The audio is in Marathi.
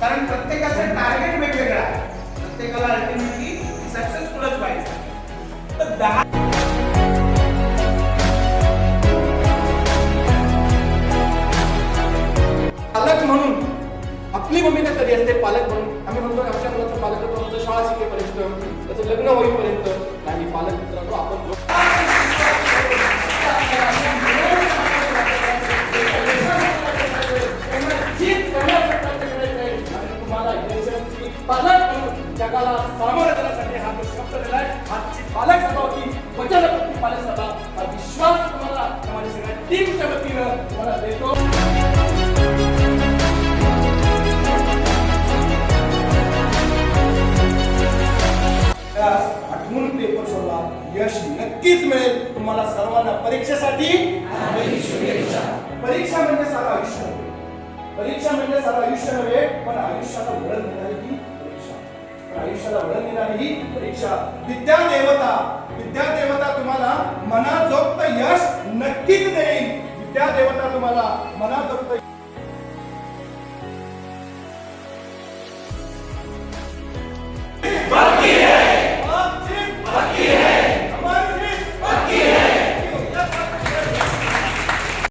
कारण प्रत्येकाचं टार्गेट वेगवेगळं आहे. प्रत्येकाला अल्टिमेटली सक्सेसफुलच व्हायचं तर दहा पालक म्हणून आपली भूमिका कधी असते? पालक म्हणून. आम्ही म्हणतो आमच्या मुलाचं पालक पालक म्हणून जगाला सामोरं जाण्यासाठी हा जो शब्द दिलाय आजची पालक सभा होती. वचनपत्नी पालक सभा. हा विश्वास तुम्हाला माझ्या सगळ्या टीमच्या वतीनं तुम्हाला देतो. आठवून पेपर सोडवा यश नक्कीच मिळेल तुम्हाला सर्वांना परीक्षेसाठी. परीक्षा म्हणजे सारा आयुष्य. परीक्षा म्हणजे सारा आयुष्य नव्हे पण आयुष्याला वळण परीक्षेला वळण देणारी ही परीक्षा विद्या देवता विद्या देवता तुम्हाला मनाजोक्त यश नक्कीच देईल. विद्या देवता तुम्हाला मनाजोक्त